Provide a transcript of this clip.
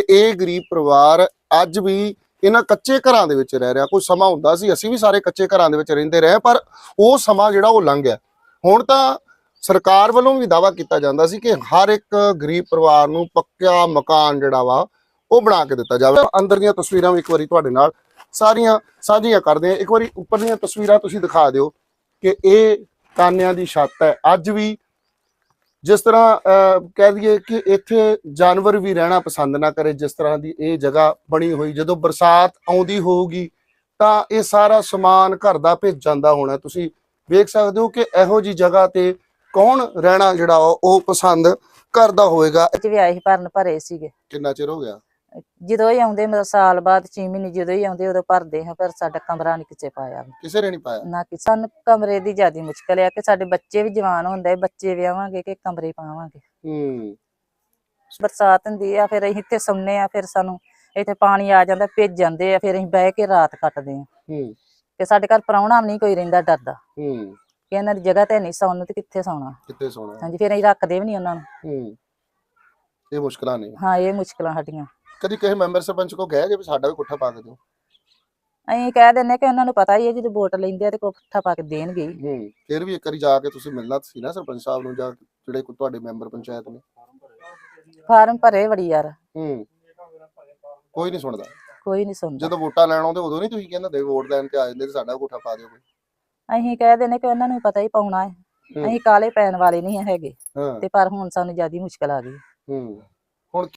ਤੇ ਇਹ ਗਰੀਬ ਪਰਿਵਾਰ ਅੱਜ ਵੀ ਇਹਨਾਂ ਕੱਚੇ ਘਰਾਂ ਦੇ ਵਿੱਚ ਰਹਿ ਰਿਹਾ। ਕੋਈ ਸਮਾਂ ਹੁੰਦਾ ਸੀ, ਅਸੀਂ ਵੀ ਸਾਰੇ ਕੱਚੇ ਘਰਾਂ ਦੇ ਵਿੱਚ ਰਹਿੰਦੇ ਰਹੇ, ਪਰ ਉਹ ਸਮਾਂ ਜਿਹੜਾ ਉਹ ਲੰਘ ਗਿਆ। ਹੁਣ ਤਾਂ ਸਰਕਾਰ ਵੱਲੋਂ ਵੀ ਦਾਵਾ ਕੀਤਾ ਜਾਂਦਾ ਸੀ ਕਿ ਹਰ ਇੱਕ ਗਰੀਬ ਪਰਿਵਾਰ ਨੂੰ ਪੱਕਾ ਮਕਾਨ ਜਿਹੜਾ ਵਾ, ਉਹ ਬਣਾ ਕੇ ਦਿੱਤਾ ਜਾਵੇ। ਅੰਦਰ ਦੀਆਂ ਤਸਵੀਰਾਂ ਵੀ ਇੱਕ ਵਾਰੀ ਤੁਹਾਡੇ ਨਾਲ ਸਾਰੀਆਂ ਸਾਂਝੀਆਂ ਕਰਦੇ ਹਾਂ। ਇੱਕ ਵਾਰੀ ਉੱਪਰ ਦੀਆਂ ਤਸਵੀਰਾਂ ਤੁਸੀਂ ਦਿਖਾ ਦਿਓ ਕਿ ਇਹ ਤਾਨਿਆਂ ਦੀ ਛੱਤ ਹੈ। ਅੱਜ ਵੀ ਜਿਸ ਤਰ੍ਹਾਂ ਕਹਿ ਦਈਏ ਕਿ ਇੱਥੇ ਜਾਨਵਰ ਵੀ ਰਹਿਣਾ ਪਸੰਦ ਨਾ ਕਰੇ ਜਿਸ ਤਰ੍ਹਾਂ ਦੀ ਇਹ ਜਗ੍ਹਾ ਬਣੀ ਹੋਈ ਜਦੋਂ ਬਰਸਾਤ ਆਉਂਦੀ ਹੋਊਗੀ ਤਾਂ ਇਹ ਸਾਰਾ ਸਮਾਨ ਘਰ ਦਾ ਭਿੱਜ ਜਾਂਦਾ ਹੋਣਾ। ਤੁਸੀਂ ਵੇਖ ਸਕਦੇ ਹੋ ਕਿ ਇਹੋ ਜੀ ਜਗ੍ਹਾ ਤੇ ਕੌਣ ਰਹਿਣਾ ਜਿਹੜਾ ਉਹ ਪਸੰਦ ਕਰਦਾ ਹੋਵੇਗਾ। ਚ ਵੀ ਆਏ ਸੀ ਭਰਨ ਭਰੇ ਸੀਗੇ। ਕਿੰਨਾ ਚਿਰ ਹੋ ਗਿਆ? ਜਦੋਂ ਹੀ ਆਉਂਦੇ ਮਤਲਬ ਸਾਲ ਬਾਅਦ 6 ਮਹੀਨੇ ਜਦੋਂ ਹੀ ਆਉਂਦੇ ਉਦੋਂ ਭਰਦੇ ਹਾਂ ਪਰ ਸਾਡਾ ਕਮਰਾ ਨਹੀਂ ਕਿਤੇ ਪਾਇਆ ਕਿਸੇ ਨੇ ਨਹੀਂ ਪਾਇਆ? ਨਾ ਕਿ ਸਾਨੂੰ ਕਮਰੇ ਦੀ ਜ਼ਿਆਦਾ ਮੁਸ਼ਕਲ ਆ ਕਿ ਸਾਡੇ ਬੱਚੇ ਵੀ ਜਵਾਨ ਹੁੰਦੇ ਬੱਚੇ ਵਿਆਹਾਂਗੇ ਕਿ ਕਮਰੇ ਪਾਵਾਂਗੇ। ਹੂੰ। ਬਰਸਾਤ ਹੁੰਦੀ ਆ ਫਿਰ ਅਸੀਂ ਇੱਥੇ ਸੌਂਦੇ ਆ ਫਿਰ ਸਾਨੂੰ ਇੱਥੇ ਪਾਣੀ ਆ ਜਾਂਦਾ ਭਿੱਜ ਜਾਂਦੇ ਆ ਫਿਰ ਅਸੀਂ ਬਹਿ ਕੇ ਰਾਤ ਕੱਟਦੇ ਆ। ਹੂੰ। ਕਿ ਸਾਡੇ ਘਰ ਪ੍ਰਾਹੁਣਾ ਵੀ ਨਹੀਂ ਕੋਈ ਰਹਿੰਦਾ ਡਰਦਾ। ਹੂੰ। ਕਿ ਇਹਨਾਂ ਦੀ ਜਗ੍ਹਾ ਤੇ ਨਹੀਂ ਸੌਣ ਨੂੰ ਤੇ ਕਿੱਥੇ ਸੌਣਾ। ਕਿੱਥੇ ਸੋਣਾ? ਹਾਂਜੀ ਫਿਰ ਅਸੀਂ ਰੱਖਦੇ ਵੀ ਨਹੀਂ ਉਹਨਾਂ ਨੂੰ। ਹੂੰ। ਇਹ ਮੁਸ਼ਕਲਾਂ ਨੇ। ਹਾਂ ਇਹ ਮੁਸ਼ਕਲਾਂ ਸਾਡੀਆਂ। ਕਦੀ ਕਿਸੇ ਮੈਂਬਰ ਸਰਪੰਚ ਕੋ ਗਏ ਜੇ ਵੀ ਸਾਡਾ ਵੀ ਕੋਠਾ ਪਾ ਕੇ ਦਿਓ। ਅਸੀਂ ਕਹਿ ਦਿੰਨੇ ਕਿ ਉਹਨਾਂ ਨੂੰ ਪਤਾ ਹੀ ਹੈ ਜਦੋਂ ਵੋਟ ਲੈਂਦੇ ਆ ਤੇ ਕੋਠਾ ਪਾ ਕੇ ਦੇਣਗੇ ਹੀ। ਹੂੰ ਫਿਰ ਵੀ ਇੱਕ ਵਾਰੀ ਜਾ ਕੇ ਤੁਸੀਂ ਮਿਲਣਾ ਸੀ ਨਾ ਸਰਪੰਚ ਸਾਹਿਬ ਨੂੰ ਜਾਂ ਜਿਹੜੇ ਕੋਈ ਤੁਹਾਡੇ ਮੈਂਬਰ ਪੰਚਾਇਤ ਨੇ। ਫਾਰਮ ਭਰੇ ਬੜੀ ਯਾਰ। ਹੂੰ ਕੋਈ ਨਹੀਂ ਸੁਣਦਾ। ਕੋਈ ਨਹੀਂ ਸੁਣਦਾ। ਜਦੋਂ ਵੋਟਾਂ ਲੈਣ ਆਉਂਦੇ ਉਦੋਂ ਨਹੀਂ ਤੁਸੀਂ ਕਹਿੰਦੇ ਦੇ ਵੋਟ ਲੈਣ ਤੇ ਆ ਜਾਂਦੇ ਤੇ ਸਾਡਾ ਵੀ ਕੋਠਾ ਪਾ ਦਿਓ ਕੋਈ। ਅਸੀਂ ਕਹਿ ਦਿੰਨੇ ਕਿ ਉਹਨਾਂ ਨੂੰ ਪਤਾ ਹੀ ਪਾਉਣਾ ਹੈ। ਹੂੰ। ਅਸੀਂ ਕਾਲੇ ਪੈਣ ਵਾਲੇ ਨਹੀਂ ਹੈਗੇ। ਹਾਂ। ਤੇ ਪਰ ਹੁਣ ਸਾਨੂੰ ਜ਼ਿਆਦਾ ਮੁਸ਼ਕਲ ਆ ਗਈ। ਹੂੰ।